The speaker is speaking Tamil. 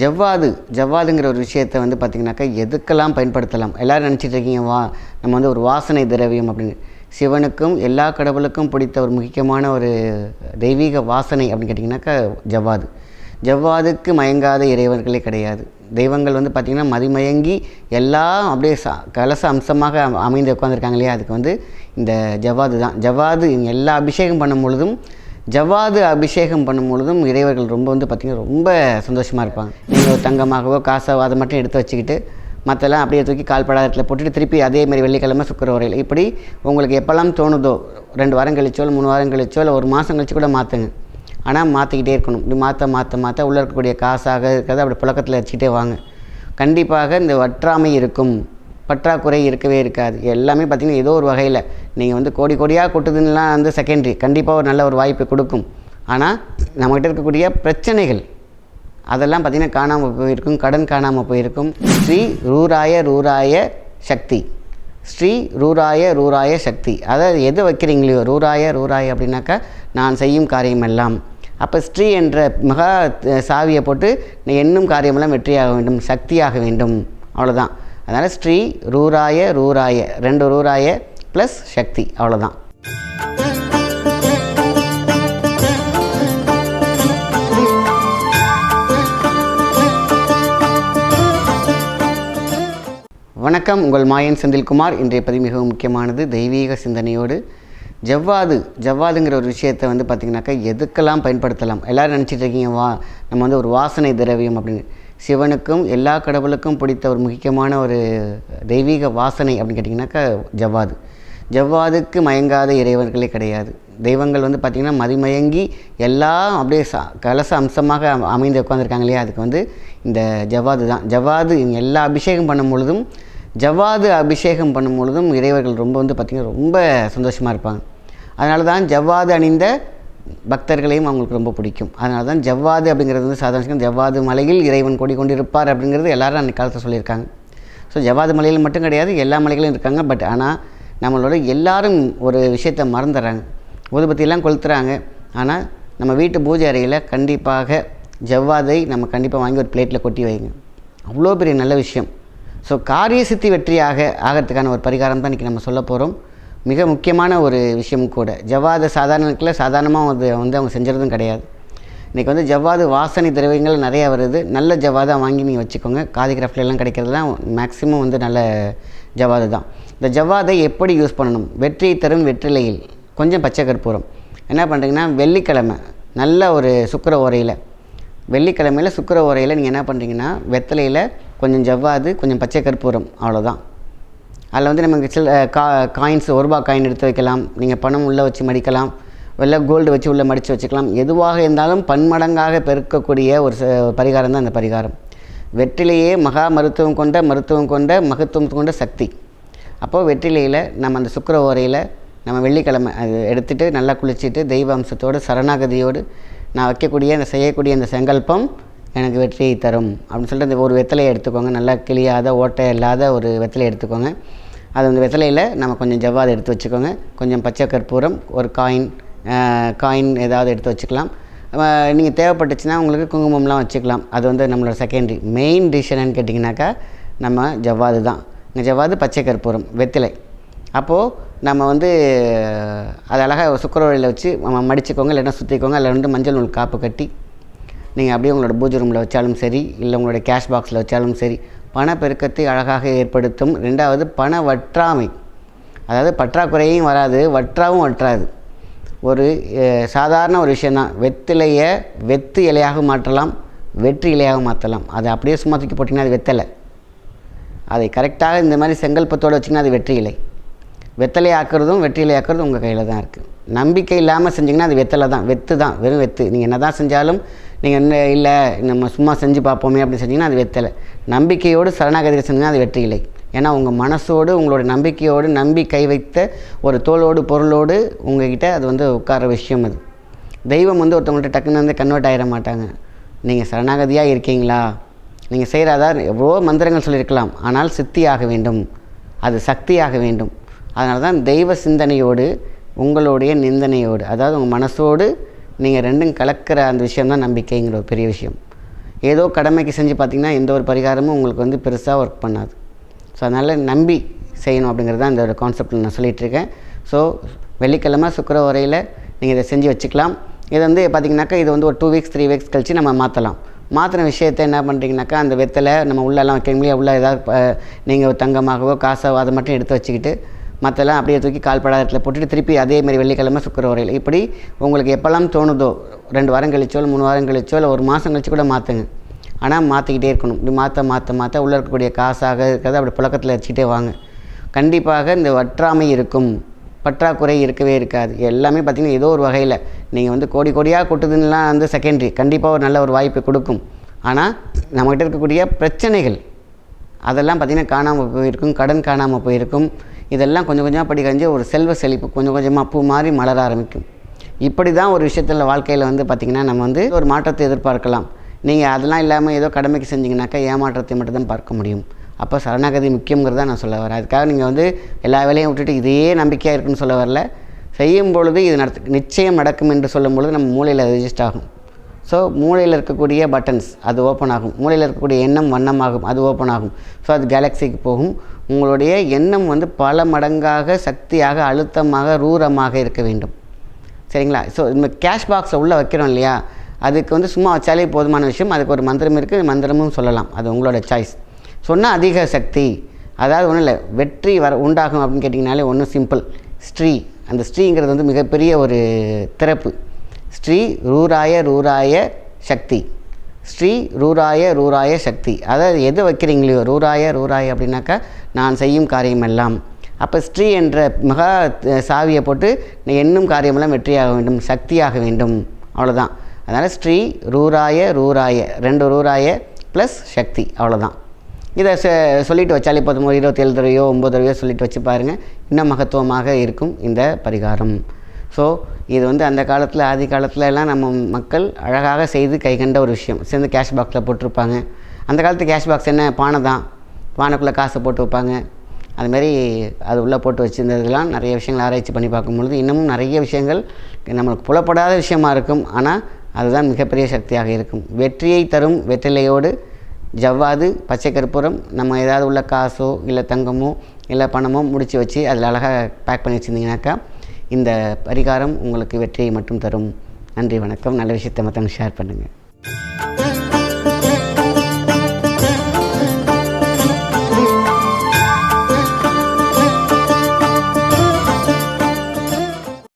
ஜவ்வாது ஜவ்வாதுங்கிற ஒரு விஷயத்தை வந்து பார்த்திங்கனாக்கா எதுக்கெல்லாம் பயன்படுத்தலாம்? எல்லோரும் நினச்சிட்டு இருக்கீங்க வா நம்ம வந்து ஒரு வாசனை திரவியம் அப்படின்னு. சிவனுக்கும் எல்லா கடவுளுக்கும் பிடித்த ஒரு முக்கியமான ஒரு தெய்வீக வாசனை அப்படின்னு கேட்டிங்கனாக்கா ஜவ்வாது. ஜவ்வாதுக்கு மயங்காத இறைவர்களே கிடையாது. தெய்வங்கள் வந்து பார்த்திங்கன்னா மதிமயங்கி எல்லாம் அப்படியே ச கலச அம்சமாக அமைந்து உட்காந்துருக்காங்க இல்லையா? அதுக்கு வந்து இந்த ஜவ்வாது தான். ஜவ்வாது எல்லா அபிஷேகம் பண்ணும் பொழுதும் ஜவ்வாது அபிஷேகம் பண்ணும் பொழுதும் இறைவர்கள் ரொம்ப வந்து பார்த்திங்கன்னா ரொம்ப சந்தோஷமாக இருப்பாங்க. நீங்கள் தங்கமாகவோ காசாவோ அதை மட்டும் எடுத்து வச்சுக்கிட்டு மற்றெல்லாம் அப்படியே தூக்கி கால் இடத்துல போட்டுட்டு திருப்பி அதே மாதிரி வெள்ளிக்கிழமை சுக்கரவரையில் இப்படி உங்களுக்கு எப்போல்லாம் தோணுதோ ரெண்டு வாரம் கழிச்சோ இல்லை மூணு வாரம் கழிச்சோ இல்லை ஒரு மாதம் கழிச்சு கூட மாற்றுங்க ஆனால் மாற்றிக்கிட்டே இருக்கணும். இப்படி மாற்ற மாற்ற மாற்ற உள்ளே இருக்கக்கூடிய காசாக இருக்கிறத அப்படி புழக்கத்தில் வச்சுக்கிட்டே வாங்க. கண்டிப்பாக இந்த வற்றாமை இருக்கும். பற்றாக்குறை இருக்கவே இருக்காது. எல்லாமே பார்த்திங்கன்னா ஏதோ ஒரு வகையில். நீங்கள் வந்து கோடி கோடியாக கொட்டுதுன்னெலாம் வந்து செகண்டரி கண்டிப்பாக ஒரு நல்ல ஒரு வாய்ப்பு கொடுக்கும். ஆனால் நம்மகிட்ட இருக்கக்கூடிய பிரச்சனைகள் அதெல்லாம் பார்த்திங்கன்னா காணாமல் போயிருக்கும். கடன் காணாமல் போயிருக்கும். ஸ்ரீ ரூராய ரூராய சக்தி. ஸ்ரீ ரூராய ரூராய சக்தி. அதாவது எது வைக்கிறீங்களோ ரூராய ரூராய அப்படின்னாக்கா நான் செய்யும் காரியமெல்லாம். அப்போ ஸ்ரீ என்ற மகா சாவியை போட்டு நீ எண்ணும் காரியமெல்லாம் வெற்றியாக வேண்டும் சக்தியாக வேண்டும். அவ்வளோதான் அதனால் ஸ்ரீ ரூராய ரூராய ரெண்டு ரூராய ப்ளஸ் சக்தி அவ்வளோதான் வணக்கம் உங்கள் மாயன் செந்தில்குமார். இன்றைய பதிவு மிகவும் முக்கியமானது தெய்வீக சிந்தனையோடு. ஜவ்வாது ஜவ்வாதுங்கிற ஒரு விஷயத்தை வந்து பார்த்திங்கனாக்கா எதுக்கெல்லாம் பயன்படுத்தலாம்? எல்லோரும் நினச்சிட்டு இருக்கீங்க வா நம்ம வந்து ஒரு வாசனை திரவியம் அப்படின்னு. சிவனுக்கும் எல்லா கடவுளுக்கும் பிடித்த ஒரு முக்கியமான ஒரு தெய்வீக வாசனை அப்படின்னு கேட்டிங்கனாக்கா ஜவ்வாது. ஜவ்வாதுக்கு மயங்காத இறைவர்களே கிடையாது. தெய்வங்கள் வந்து பார்த்திங்கன்னா மதிமயங்கி எல்லாம் அப்படியே ச கலச அம்சமாக அமைந்து உட்காந்துருக்காங்க இல்லையா? அதுக்கு வந்து இந்த ஜவ்வாது தான். ஜவ்வாது எல்லா அபிஷேகம் பண்ணும் பொழுதும் ஜவ்வாது அபிஷேகம் பண்ணும் பொழுதும் இறைவர்கள் ரொம்ப வந்து பார்த்திங்கன்னா ரொம்ப சந்தோஷமாக இருப்பாங்க. அதனால தான் ஜவ்வாது அணிந்த பக்தர்களையும் அவங்களுக்கு ரொம்ப பிடிக்கும். அதனால தான் ஜவ்வாது அப்படிங்கிறது வந்து சாதாரண ஜவ்வாது மலையில் இறைவன் கொடி கொண்டிருப்பார் அப்படிங்கிறது எல்லாரும் அன்றைக்கு காலத்தில் சொல்லியிருக்காங்க. ஸோ ஜவ்வாது மலையில் மட்டும் கிடையாது எல்லா மலைகளும் இருக்காங்க. பட் ஆனால் நம்மளோட எல்லாரும் ஒரு விஷயத்தை மறந்துடுறாங்க. ஊதுபத்தியெல்லாம் கொளுத்துறாங்க. ஆனால் நம்ம வீட்டு பூஜை அறையில் கண்டிப்பாக ஜவ்வாதை நம்ம கண்டிப்பாக வாங்கி ஒரு பிளேட்டில் கொட்டி வைங்க. அவ்வளோ பெரிய நல்ல விஷயம். ஸோ காரிய சித்தி வெற்றியாக ஆகிறதுக்கான ஒரு பரிகாரம் தான் இன்றைக்கி நம்ம சொல்ல போகிறோம் மிக முக்கியமான ஒரு விஷயம் கூட. ஜவ்வாது சாதாரணத்தில் சாதாரணமாக வந்து வந்து அவங்க செஞ்சுறதும் கிடையாது. இன்றைக்கி வந்து ஜவ்வாது வாசனை திரவியங்கள் நிறையா வருது. நல்ல ஜவ்வாதாக வாங்கி நீங்கள் வச்சுக்கோங்க. காதி கிராஃப்ட்லாம் எல்லாம் கிடைக்கிறதுலாம் மேக்ஸிமம் வந்து நல்ல ஜவ்வாது தான். இந்த ஜவ்வாதை எப்படி யூஸ் பண்ணணும்? வெற்றியை தரும் வெற்றிலையில். கொஞ்சம் பச்சை கற்பூரம். என்ன பண்ணுறீங்கன்னா வெள்ளிக்கிழமை நல்ல ஒரு சுக்கர உரையில் வெள்ளிக்கிழமையில் சுக்கர உரையில் நீங்கள் என்ன பண்ணுறீங்கன்னா வெத்தலையில் கொஞ்சம் ஜவ்வாது கொஞ்சம் பச்சை கற்பூரம் அவ்வளோதான் அதில் வந்து நமக்கு சில கா காயின்ஸ் ஒரு ரூபா காயின் எடுத்து வைக்கலாம். நீங்கள் பணம் உள்ளே வச்சு மடிக்கலாம். இல்லை கோல்டு வச்சு உள்ளே மடித்து வச்சுக்கலாம். எதுவாக இருந்தாலும் பன்மடங்காக பெருக்கக்கூடிய ஒரு ச- பரிகாரம் தான் அந்த பரிகாரம். வெற்றிலையே மகா மருத்துவம் கொண்ட மருத்துவம் கொண்ட மகத்துவம் கொண்ட சக்தி. அப்போது வெற்றிலையில் நம்ம அந்த சுக்கர ஓரையில் நம்ம வெள்ளிக்கிழமை அது எடுத்துகிட்டு நல்லா குளிச்சுட்டு தெய்வ அம்சத்தோடு சரணாகதியோடு நான் வைக்கக்கூடிய அந்த செய்யக்கூடிய அந்த சங்கல்பம் எனக்கு வெற்றியை தரும். அப்படின்னு சொல்லிட்டு அந்த ஒரு வெத்தலையை எடுத்துக்கோங்க. நல்லா கிளியாத ஓட்டை இல்லாத ஒரு வெத்தலையை எடுத்துக்கோங்க. அது வந்து வெத்தலையில் நம்ம கொஞ்சம் ஜவ்வாது எடுத்து வச்சுக்கோங்க. கொஞ்சம் பச்சை கற்பூரம் ஒரு காயின் காயின் ஏதாவது எடுத்து வச்சுக்கலாம். நீங்கள் தேவைப்பட்டுச்சுன்னா உங்களுக்கு குங்குமம்லாம் வச்சுக்கலாம். அது வந்து நம்மளோட செகண்டரி மெயின் டிஷ் என்னன்னு கேட்டிங்கனாக்கா நம்ம ஜவ்வாது தான். இந்த ஜவ்வாது பச்சை கற்பூரம் வெத்திலை. அப்போது நம்ம வந்து அது அழகாக சுக்கரவழியில் வச்சு மடிச்சுக்கோங்க இல்லைன்னா சுற்றிக்கோங்க அதில் வந்து மஞ்சள் நூல் காப்பு கட்டி நீங்கள் அப்படியே உங்களோட பூஜை ரூமில் வச்சாலும் சரி இல்லை உங்களோட கேஷ் பாக்ஸில் வச்சாலும் சரி பணப்பெருக்கத்தை அழகாக ஏற்படுத்தும். ரெண்டாவது பண வற்றாமை அதாவது பற்றாக்குறையும் வராது வற்றாவும் வற்றாது. ஒரு சாதாரண ஒரு விஷயந்தான் வெத்திலையை வெத்து இலையாக மாற்றலாம் வெற்றி இலையாக மாற்றலாம். அதை அப்படியே சும்மா தூக்கி போட்டிங்கன்னா அது வெத்தலை. அதை கரெக்டாக இந்த மாதிரி செங்கல்பத்தோடு வச்சிங்கன்னா அது வெற்றி இலை. வெத்தலை ஆக்குறதும் வெற்றி இலை ஆக்குறதும் உங்கள் கையில் தான் இருக்குது நம்பிக்கை இல்லாமல் செஞ்சிங்கன்னா அது வெத்தலை தான். வெத்து தான். வெறும் வெத்து. நீங்கள் என்ன தான் செஞ்சாலும் நீங்கள் என்ன இல்லை நம்ம சும்மா செஞ்சு பார்ப்போமே அப்படின்னு செஞ்சீங்கன்னா அது வெத்தலை. நம்பிக்கையோடு சரணாகதியில் செஞ்சீங்கன்னா அது வெற்றி இல்லை ஏன்னா உங்கள் மனசோடு உங்களோட நம்பிக்கையோடு நம்பி கை வைத்த ஒரு தோளோடு பொருளோடு உங்ககிட்ட அது வந்து உட்கார விஷயம் அது. தெய்வம் வந்து ஒருத்தவங்கள்ட்ட டக்குன்னு வந்து கன்வெர்ட் ஆகிட மாட்டாங்க. நீங்கள் சரணாகதியாக இருக்கீங்களா? நீங்கள் செய்கிறதா எவ்வளோ மந்திரங்கள் சொல்லியிருக்கலாம். ஆனால் சித்தியாக வேண்டும். அது சக்தியாக வேண்டும். அதனால தான் தெய்வ சிந்தனையோடு உங்களுடைய நிந்தனையோடு அதாவது உங்கள் மனசோடு நீங்கள் ரெண்டும் கலக்கிற அந்த விஷயம்தான் நம்பிக்கைங்கிற ஒரு பெரிய விஷயம். ஏதோ கடமைக்கு செஞ்சு பார்த்திங்கன்னா எந்த ஒரு பரிகாரமும் உங்களுக்கு வந்து பெருசாக ஒர்க் பண்ணாது. ஸோ அதனால் நம்பி செய்யணும் அப்படிங்கிறது தான் இந்த ஒரு கான்செப்டில் நான் சொல்லிகிட்டு இருக்கேன். ஸோ வெள்ளிக்கிழமை சுக்கர உரையில் நீங்கள் இதை செஞ்சு வச்சுக்கலாம். இது வந்து பார்த்திங்கனாக்கா இது வந்து ஒரு டூ வீக்ஸ் த்ரீ வீக்ஸ் கழித்து நம்ம மாற்றலாம் மாற்றின விஷயத்தை என்ன பண்ணுறீங்கனாக்கா அந்த வெத்தலை நம்ம உள்ளெல்லாம் வைக்க முடியாது உள்ள ஏதாவது நீங்கள் தங்கமாகவோ காசாவோ அதை மட்டும் எடுத்து வச்சுக்கிட்டு மற்றெல்லாம் அப்படியே தூக்கி கால் படாரத்தில் போட்டுட்டு திருப்பி அதே மாதிரி வெள்ளிக்கிழமை சுக்கரவரையில். இப்படி உங்களுக்கு எப்போல்லாம் தோணுதோ ரெண்டு வாரம் கழிச்சோ இல்லை மூணு வாரம் கழிச்சோ இல்லை ஒரு மாதம் கழிச்சு கூட மாற்றுங்க ஆனால் மாற்றிக்கிட்டே இருக்கணும். இப்படி மாற்ற மாற்ற மாற்ற உள்ளே இருக்கக்கூடிய காசாக இருக்கிறத அப்படி புழக்கத்தில் வச்சுக்கிட்டே வாங்க. கண்டிப்பாக இந்த வற்றாமை இருக்கும். பற்றாக்குறை இருக்கவே இருக்காது. எல்லாமே பார்த்திங்கன்னா ஏதோ ஒரு வகையில். நீங்கள் வந்து கோடி கோடியாக கொட்டுதுன்னெலாம் வந்து செகண்டரி கண்டிப்பாக ஒரு நல்ல ஒரு வாய்ப்பு கொடுக்கும். ஆனால் நம்மகிட்ட இருக்கக்கூடிய பிரச்சனைகள் அதெல்லாம் பார்த்திங்கன்னா காணாமல் போயிருக்கும். கடன் காணாமல் போயிருக்கும். இதெல்லாம் கொஞ்சம் கொஞ்சமாக படி கழிஞ்சு ஒரு செல்வ செழிப்பு கொஞ்சம் கொஞ்சமாக பூ மாதிரி மலர ஆரம்பிக்கும். இப்படி தான் ஒரு விஷயத்தில் வாழ்க்கையில் வந்து பார்த்திங்கன்னா நம்ம வந்து ஒரு மாற்றத்தை எதிர்பார்க்கலாம். நீங்கள் அதெல்லாம் இல்லாமல் ஏதோ கடமைக்கு செஞ்சீங்கன்னாக்கா ஏமாற்றத்தை மட்டும் தான் பார்க்க முடியும். அப்போ சரணாகதி முக்கியங்கிறத நான் சொல்ல வரேன். அதுக்காக நீங்கள் வந்து எல்லா வேலையும் விட்டுட்டு இதே நம்பிக்கையாக இருக்குன்னு சொல்ல வரல. செய்யும் பொழுது இது நடத்து நிச்சயம் நடக்கும் என்று சொல்லும் பொழுது நம்ம மூளையில் ரெஜிஸ்ட் ஆகும். ஸோ மூளையில் இருக்கக்கூடிய பட்டன்ஸ் அது ஓப்பன் ஆகும். மூளையில் இருக்கக்கூடிய எண்ணம் வண்ணமாகும் அது ஓப்பன் ஆகும். ஸோ அது கேலக்சிக்கு போகும். உங்களுடைய எண்ணம் வந்து பல மடங்காக சக்தியாக அழுத்தமாக ரூரமாக இருக்க வேண்டும். சரிங்களா? ஸோ இந்த கேஷ் பாக்ஸை உள்ளே வைக்கிறோம் இல்லையா? அதுக்கு வந்து சும்மா வச்சாலே போதுமான விஷயம். அதுக்கு ஒரு மந்திரம் இருக்குது மந்திரமும் சொல்லலாம். அது உங்களோட சாய்ஸ் சொன்னால் அதிக சக்தி அதாவது ஒன்றும் இல்லை வெற்றி வர உண்டாகும் அப்படின்னு கேட்டிங்கனாலே ஒன்றும் சிம்பிள் ஸ்ரீ. அந்த ஸ்ரீங்கிறது வந்து மிகப்பெரிய ஒரு திறப்பு. ஸ்ரீ ரூராய ரூராய சக்தி. ஸ்ரீ ரூராய ரூராய சக்தி. அதாவது எது வைக்கிறீங்களோ ரூராய ரூராய அப்படின்னாக்கா நான் செய்யும் காரியமெல்லாம். அப்போ ஸ்ரீ என்ற மகா சாவியை போட்டு என்னும் எண்ணும் காரியமெல்லாம் வெற்றியாக வேண்டும் சக்தியாக வேண்டும். அவ்வளோதான் அதனால் ஸ்ரீ ரூராய ரூராய ரெண்டு ரூராய ப்ளஸ் சக்தி அவ்வளோதான் இதை ச சொல்லிட்டு வச்சாலே போதும். ஒரு இருபத்தேழு தடவையோ ஒம்பது தடவையோ சொல்லிட்டு வச்சு பாருங்கள் இன்னும் மகத்துவமாக இருக்கும் இந்த பரிகாரம். ஸோ இது வந்து அந்த காலத்தில் ஆதி காலத்துல எல்லாம் நம்ம மக்கள் அழகாக செய்து கைகண்ட ஒரு விஷயம். சேர்ந்து கேஷ் பாக்ஸில் போட்டிருப்பாங்க. அந்த காலத்து கேஷ் பாக்ஸ் என்ன? பானை தான். பானைக்குள்ளே காசை போட்டு வைப்பாங்க அதுமாரி அது உள்ளே போட்டு வச்சுருந்ததுலாம் நிறைய விஷயங்கள் ஆராய்ச்சி பண்ணி பார்க்கும்பொழுது இன்னமும் நிறைய விஷயங்கள் நம்மளுக்கு புலப்படாத விஷயமா இருக்கும். ஆனால் அதுதான் மிகப்பெரிய சக்தியாக இருக்கும். வெற்றியை தரும் வெற்றிலையோடு ஜவ்வாது பச்சை கற்பூரம் நம்ம ஏதாவது உள்ள காசோ இல்லை தங்கமோ இல்லை பணமோ முடித்து வச்சு அதில் அழகாக பேக் பண்ணி வச்சுருந்தீங்கனாக்கா இந்த பரிகாரம் உங்களுக்கு வெற்றியை மட்டும் தரும். நன்றி வணக்கம். நல்ல விஷயத்தை மற்றவங்க ஷேர் பண்ணுங்கள்